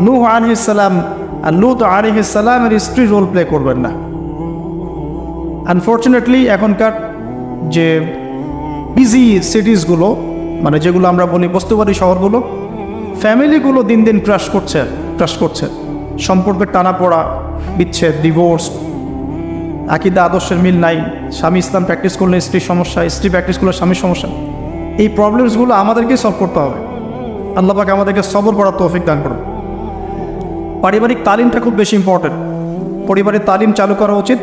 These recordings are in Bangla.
নূহ আলহিসাল্লাম আর লুত আলহিসাল্লামের স্ত্রী রোল প্লে করবেন না। আনফর্চুনেটলি এখনকার যে বিজি সিটিসগুলো মানে যেগুলো আমরা বলি বস্তুবাদী শহরগুলো ফ্যামিলিগুলো দিন দিন ক্রাশ করছে ক্রাশ করছে। সম্পর্কের টানা পড়া, বিচ্ছেদ ডিভোর্স আকিদা, আদর্শের মিল নাই, স্বামী ইসলাম প্র্যাকটিস করলে স্ত্রীর সমস্যা, স্ত্রী প্র্যাকটিস করলে স্বামীর সমস্যা। এই প্রবলেমসগুলো আমাদেরকেই সলভ করতে হবে। আল্লাহ পাকে আমাদেরকে সবর করার তৌফিক দান করুন। পারিবারিক তালিমটা খুব বেশি ইম্পর্টেন্ট পরিবারের তালিম চালু করা উচিত।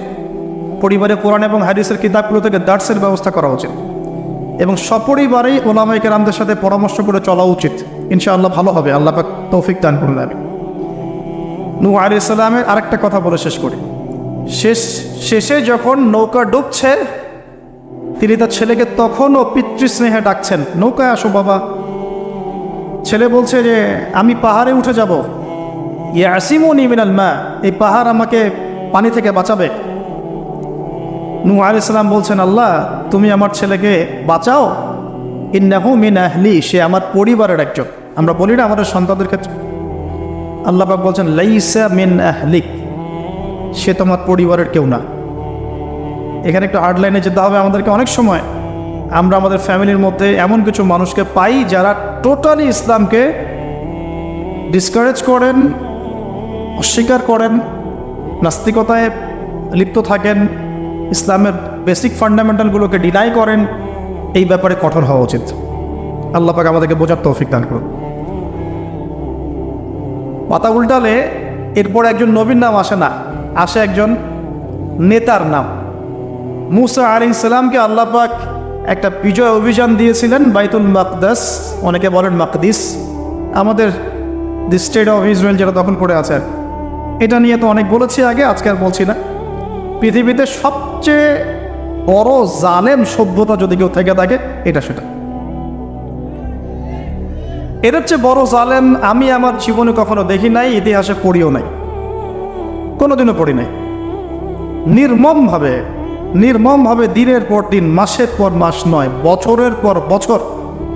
পরিবারে কোরআন এবং হাদিসের কিতাবগুলো থেকে দার্সের ব্যবস্থা করা উচিত। এবং সপরিবারেই ওলামাইকে রামদের সাথে পরামর্শ করে চলা উচিত। ইনশাআল্লাহ ভালো হবে। আল্লাহ তৌফিক দান করুন আমি নূ আলি ইসলামের আরেকটা কথা বলে শেষ করি। শেষ, শেষে যখন নৌকা ডুবছে, তিনি তার ছেলেকে তখনও পিতৃস্নেহে ডাকছেন। নৌকায় আসো বাবা। ছেলে বলছে যে, আমি পাহাড়ে উঠে যাব। ইয়ে আসিমনি মিনাল মা, এই পাহাড় আমাকে পানি থেকে বাঁচাবে। নূ আলাইসালাম বলছেন, আল্লাহ, তুমি আমার ছেলেকে বাঁচাও। ইন্নাহু মিন আহলি, সে আমার পরিবারের একজন। আমরা বলি না আমাদের সন্তানদের ক্ষেত্রে। আল্লাহ পাক বলছেন, লাইসা মিন আহলিক, সে তোমার পরিবারের কেউ না। এখানে একটু হার্ড লাইনে যেতে হবে আমাদেরকে অনেক সময়। আমরা আমাদের ফ্যামিলির মধ্যে এমন কিছু মানুষকে পাই যারা টোটালি ইসলামকে ডিসকারেজ করেন অস্বীকার করেন, নাস্তিকতায় লিপ্ত থাকেন, ইসলামের বেসিক ফান্ডামেন্টালগুলোকে ডিনাই করেন, এই ব্যাপারে কঠোর হওয়া উচিত। আল্লাহ পাক আমাদেরকে বোঝার তৌফিক দান করুন। পাতা উল্টালে এরপর একজন নবীর নাম আসে না, আসে একজন নেতার নাম। মুসা আলী ইসলামকে আল্লাহ পাক একটা বিজয় অভিযান দিয়েছিলেন, বাইতুল মাকদাস, অনেকে বলেন মাকদিস। আমাদের দি স্টেট অফ ইসরায়েল যেটা দখল করে আছে। এটা নিয়ে তো অনেক বলেছি আগে, আজকে আর বলছি না। পৃথিবীতে সবচেয়ে বড় জালেম সভ্যতা যদি কেউ থেকে থাকে, এটা সেটা। এদের চেয়ে বড় জালেম আমি আমার জীবনে কখনো দেখি নাই, ইতিহাসে পড়িও নাই। কোনোদিনও পড়ি নাই। নির্মমভাবে নির্মমভাবে দিনের পর দিন, মাসের পর মাস নয়, বছরের পর বছর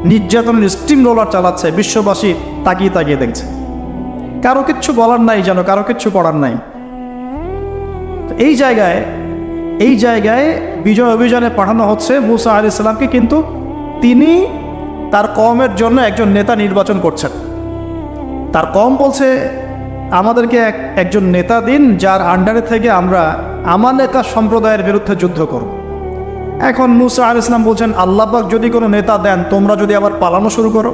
নির্যাতনের স্টিম রোলার চালাচ্ছে, বিশ্ববাসী তাকিয়ে তাকিয়ে দেখছে। কারও কিচ্ছু বলার নাই যেন, কারও কিচ্ছু করার নাই। এই জায়গায় এই জায়গায় বিজয় অভিযানে পাঠানো হচ্ছে মুসা আলি ইসলামকে কিন্তু তিনি তার কমের জন্য একজন নেতা নির্বাচন করছেন। তার কম বলছে, আমাদেরকে এক, একজন নেতা দিন, যার আন্ডারে থেকে আমরা আমার আমালেকা সম্প্রদায়ের বিরুদ্ধে যুদ্ধ করব। এখন মুসা আল ইসলাম বলছেন আল্লাহবাক যদি কোনো নেতা দেন, তোমরা যদি আবার পালানো শুরু করো।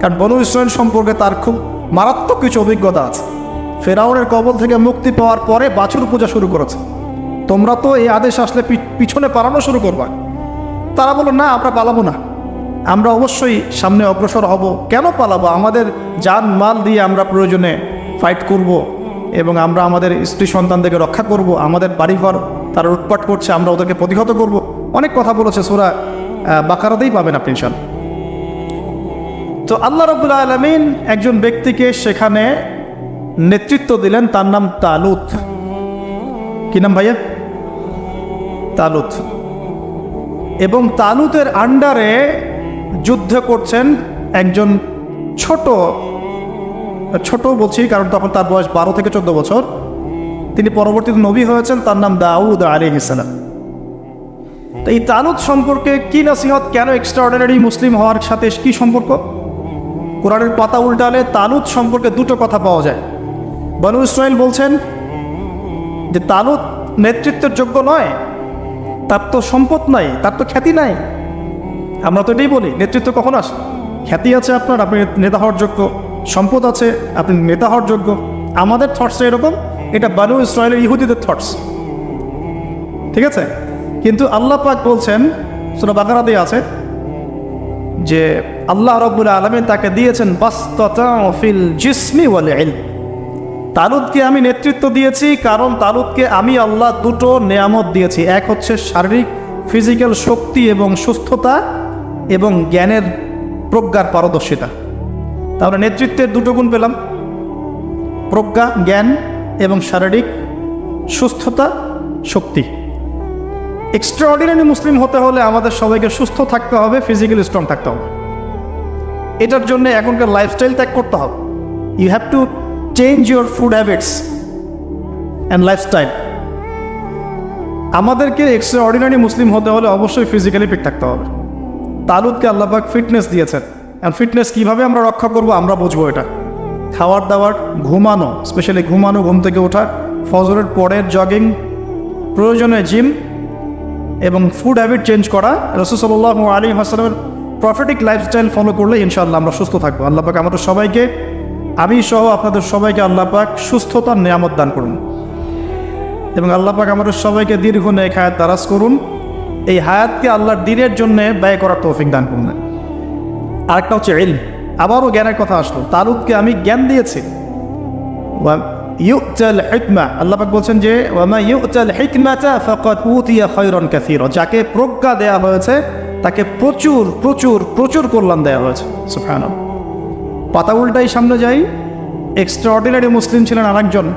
কারণ বনু ইসরায়েল সম্পর্কে তার খুব মারাত্মক কিছু অভিজ্ঞতা আছে। ফেরাউনের কবল থেকে মুক্তি পাওয়ার পরে বাছুর পূজা শুরু করেছে। তোমরা তো এই আদেশ আসলে পিছনে পালানো শুরু করবা। তারা বলল, না, আমরা পালাবো না। আমরা অবশ্যই সামনে অগ্রসর হব। কেন পালাবো? আমাদের যান মাল দিয়ে আমরা প্রয়োজনে ফাইট করব এবং আমরা আমাদের স্ত্রী সন্তানদেরকে রক্ষা করব। আমাদের বাড়িঘর তারা লুটপাট করছে, আমরা ওদেরকে প্রতিহত করব। অনেক কথা বলেছে সোরা বাকারাতেই পাবেন আপনি ইনশাল তো আল্লাহ রবুল্লা আলমিন একজন ব্যক্তিকে সেখানে নেতৃত্ব দিলেন, তার নাম তালুত। কি নাম ভাইয়া? তালুত। এবং তালুতের আন্ডারে যুদ্ধ করছেন একজন ছোট ছোট বলছি, কারণ তখন তার বয়স বারো থেকে চোদ্দ বছর। তিনি পরবর্তীতে নবী হয়েছেন, তার নাম দাউদ আলী ইসলাম তো এই তালুত সম্পর্কে কি নসিহত, কেন এক্সট্রাঅর্ডিনারি মুসলিম হওয়ার সাথে কি সম্পর্ক? কোরআনের পাতা উল্টালে তালুত সম্পর্কে দুটো কথা পাওয়া যায়। বনু ইসরায়েল বলছেন যে তালুত নেতৃত্বের যোগ্য নয়, তার তো সম্পদ নাই, তার তো খ্যাতি নাই। আমরা তো এটাই বলি, নেতৃত্ব কখন আসে? খ্যাতি আছে আপনার, আপনি নেতা হওয়ার যোগ্য, সম্পদ আছে, আপনি নেতা হওয়ার যোগ্য। আমাদের থটসটা এরকম, এটা বানু ইসরায়েলের ইহুদিদের থটস ঠিক আছে? কিন্তু আল্লাহ পাক বলছেন, সুরা বাকারাতে আছে, যে আল্লাহ রব্বুল আলমী তাকে দিয়েছেন বাস্ততা ফিল জিসমি তালুদকে আমি নেতৃত্ব দিয়েছি, কারণ তালুদকে আমি আল্লাহ দুটো নেয়ামত দিয়েছি। এক হচ্ছে শারীরিক, ফিজিক্যাল শক্তি এবং সুস্থতা এবং জ্ঞানের প্রজ্ঞার পারদর্শিতা। তাহলে নেতৃত্বের দুটো গুণ পেলাম। প্রজ্ঞা, জ্ঞান এবং শারীরিক সুস্থতা, শক্তি। এক্সট্রাঅর্ডিনারি মুসলিম হতে হলে আমাদের সবাইকে সুস্থ থাকতে হবে ফিজিক্যালি স্ট্রং থাকতে হবে। এটার জন্য এখনকার লাইফস্টাইল ত্যাগ করতে হবে। You have to change your food habits and lifestyle আমাদেরকে এক্সট্রা অর্ডিনারি মুসলিম হতে হলে অবশ্যই ফিজিক্যালি ফিট থাকতে হবে। তালুদকে আল্লাপাক ফিটনেস দিয়েছেন। অ্যান্ড ফিটনেস কীভাবে আমরা রক্ষা করব আমরা বুঝব এটা। খাওয়ার দাওয়ার, ঘুমানো স্পেশালি ঘুমানো, ঘুম থেকে ওঠা ফজরের পরের জগিং প্রয়োজনে জিম এবং ফুড হ্যাবিট চেঞ্জ করা। রসুসল্লাহ আলী হাসলামের প্রফিটিক লাইফস্টাইল ফলো করলে ইনশাআল্লাহ আমরা সুস্থ থাকব। আল্লাহ পাক আমাদের সবাইকে, আমি সহ আপনাদের সবাইকে আল্লাহ পাক সুস্থতার নিয়ামত দান করুন। এবং আল্লাহ পাক আমাদের সবাইকে দীর্ঘ নেক হায়াত দারাজ করুন। এই হায়াতকে আল্লাহর দিনের জন্য ব্যয় করার তৌফিক দান করুন। আরেকটা হচ্ছে ইল আবারও জ্ঞানের কথা আসলো। তালুদকে আমি জ্ঞান দিয়েছি। ইউচাল হিকমা। আল্লাহ পাক বলছেন যে, ওয়ামা ইউচাল হিকমাতা ফাকাদ উতিয়া খায়রান কাসীরা। যাকে প্রজ্ঞা দেয়া হয়েছে, তাকে প্রচুর প্রচুর প্রচুর কল্যাণ দেওয়া হয়েছে। সুবহানাল্লাহ। পাতা উল্টাই সামনে যাই। এক্সট্রা অর্ডিনারি মুসলিম ছিলেন আরেকজন।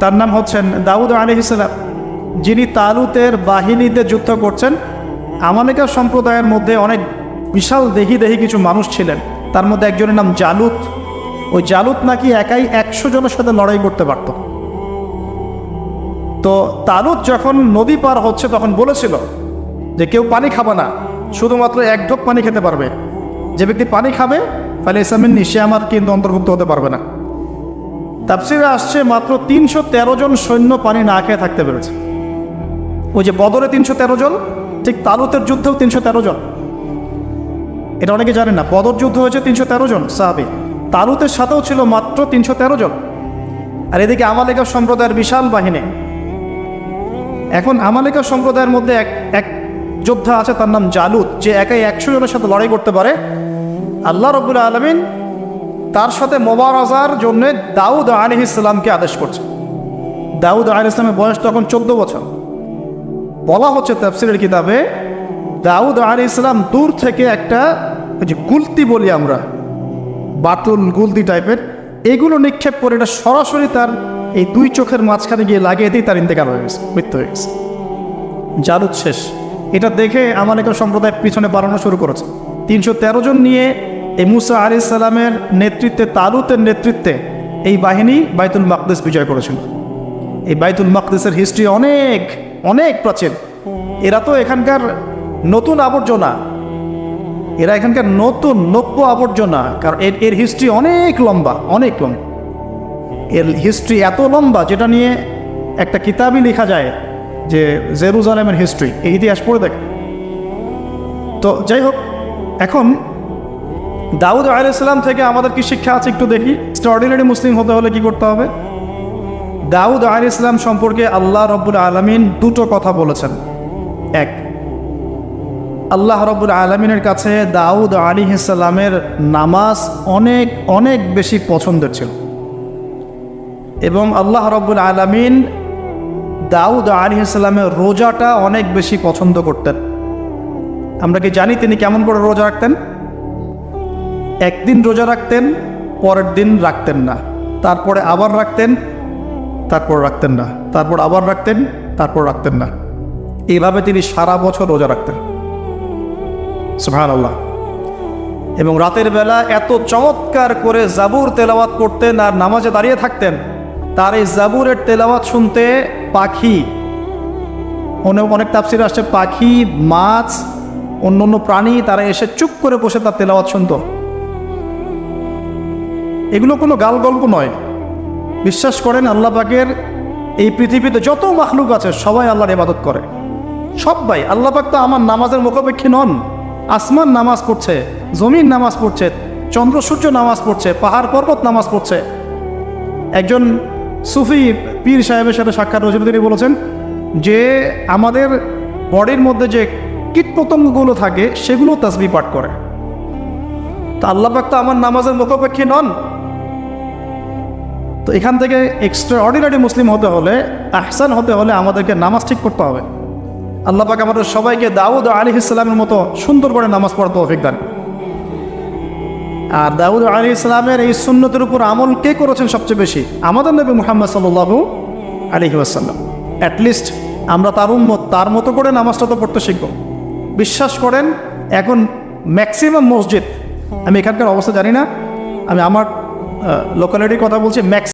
তার নাম হচ্ছেন দাউদ আলী ইসলাম যিনি তালুতের বাহিনীতে যুদ্ধ করছেন। আমালিকা সম্প্রদায়ের মধ্যে অনেক বিশাল দেহি দেহি কিছু মানুষ ছিলেন। তার মধ্যে একজনের নাম জালুত। ওই জালুত নাকি একাই একশো জনের সাথে লড়াই করতে পারত। তো তালুত যখন নদী পার হচ্ছে তখন বলেছিল যে কেউ পানি খাবে না, শুধুমাত্র এক ঢোক পানি খেতে পারবে। যে ব্যক্তি পানি খাবে তাহলে ইসলামের সে আমার কিন্তু অন্তর্ভুক্ত হতে পারবে না। তাপসিরে আসছে মাত্র তিনশো তেরো জন সৈন্য পানি না খেয়ে থাকতে পেরেছে। ওই যে বদরে তিনশো তেরো জন, ঠিক তালুতের যুদ্ধেও তিনশো তেরো জন। এটা অনেকে জানেন না, বদর যুদ্ধ হয়েছে তিনশো তেরো জন সাহাবি। তালুতের সাথেও ছিল মাত্র তিনশো তেরো জন। আর এদিকে আমালিকা সম্প্রদায়ের বিশাল বাহিনী। এখন আমালিকা সম্প্রদায়ের মধ্যে এক এক যোদ্ধা আছে, তার নাম জালুদ যে একাই একশো জনের সাথে লড়াই করতে পারে। আল্লাহ রবুল আলমিন তার সাথে মোবারজার জন্য দাউদ আলী ইসলামকে আদেশ করছে। দাউদ আলী ইসলামের বয়স তখন চোদ্দ বছর। বলা হচ্ছে তাফসিরের কিতাবে, দাউদ আলী ইসলাম দূর থেকে একটা যে গুলতি বলি আমরা বাতুল গুলদি টাইপের, এগুলো নিক্ষেপ করে এটা সরাসরি তার এই দুই চোখের মাঝখানে গিয়ে লাগিয়ে দিয়ে তার ইন্তেকাল হয়ে গেছে, মৃত্যু হয়ে গেছে। জালুদ শেষ। এটা দেখে আমার একটা সম্প্রদায় পিছনে বাড়ানো শুরু করেছে। তিনশো তেরো জন নিয়ে এই মুসা আলি সালামের নেতৃত্বে, তালুতের নেতৃত্বে এই বাহিনী বাইতুল মাকদেস বিজয় করেছিল। এই বাইতুল মাকদেসের হিস্ট্রি অনেক অনেক প্রাচীন। এরা তো এখানকার নতুন আবর্জনা এরা এখানকার নতুন নব্য আবর্জনা, কারণ এর এর হিস্ট্রি অনেক লম্বা অনেক লম্বা। এর হিস্ট্রি এত লম্বা যেটা নিয়ে একটা কিতাবই লেখা যায় যে জেরুজালেমের হিস্ট্রি এই ইতিহাস পড়ে দেখ। তো যাই হোক, এখন দাউদ আলাইসাল্লাম থেকে আমাদের কি শিক্ষা আছে একটু দেখি। অর্ডিনারি মুসলিম হতে হলে কি করতে হবে? দাউদ আলী ইসলাম সম্পর্কে আল্লাহ রব্বুল আলমিন দুটো কথা বলেছেন। এক আল্লাহ রব্বুল আলমিনের কাছে দাউদ আলী ইসলামের নামাজ অনেক অনেক বেশি পছন্দের ছিল। এবং আল্লাহ রব্বুল আলমিন দাউদ আলী ইসলামের রোজাটা অনেক বেশি পছন্দ করতেন। আমরা কি জানি তিনি কেমন করে রোজা রাখতেন? একদিন রোজা রাখতেন, পরের দিন রাখতেন না। তারপরে আবার রাখতেন, তারপর রাখতেন না। তারপর আবার রাখতেন, তারপর রাখতেন না। এইভাবে তিনি সারা বছর রোজা রাখতেন। সুহান আল্লাহ এবং রাতের বেলা এত চমৎকার করে জাবুর তেলাওয়াত করতেন আর নামাজে দাঁড়িয়ে থাকতেন, তার এই জাবুরের তেলাওয়াত শুনতে পাখি অনেক অনেক তাপসির আসছে পাখি, মাছ অন্য অন্য প্রাণী, তারা এসে চুপ করে বসে তার তেলাওয়াত শুনত। এগুলো কোনো গাল গল্প নয়। বিশ্বাস করেন আল্লাহ পাকের এই পৃথিবীতে যত মাখলুক আছে, সবাই আল্লাহর ইবাদত করে। সবাই, আল্লাহ পাক তো আমার নামাজের মুখাপেক্ষী নন। আসমান নামাজ পড়ছে, জমিন নামাজ পড়ছে, চন্দ্র সূর্য নামাজ পড়ছে, পাহাড় পর্বত নামাজ পড়ছে। একজন সুফি পীর সাহেবের সাথে সাক্ষাৎ হয়েছিল, তিনি বলেছেন, যে আমাদের বডির মধ্যে যে কীটপতঙ্গগুলো থাকে, সেগুলো তাসবি পাঠ করে। তা আল্লাহ পাক তো আমার নামাজের মুখাপেক্ষী নন। তো এখান থেকে এক্সট্রা অর্ডিনারি মুসলিম হতে হলে, আহসান হতে হলে আমাদেরকে নামাজ ঠিক করতে হবে। আল্লাহ পাক আমাদের সবাইকে দাউদ আলী ইসলামের মতো সুন্দর করে নামাজ পড়তে অভিজ্ঞান আর দাউদ আলী ইসলামের এই সুন্নতের উপর আমল কে করেছেন সবচেয়ে বেশি? আমাদের নবী মুহাম্মদ সাল্লু আলী আসাল্লাম অ্যাটলিস্ট আমরা তার উম্মত, তার মতো করে নামাজটা তো পড়তে শিখব। বিশ্বাস করেন, এখন ম্যাক্সিমাম মসজিদ, আমি এখানকার অবস্থা জানি না, আমি আমার লোকালিটির কথা বলছি ম্যাক্স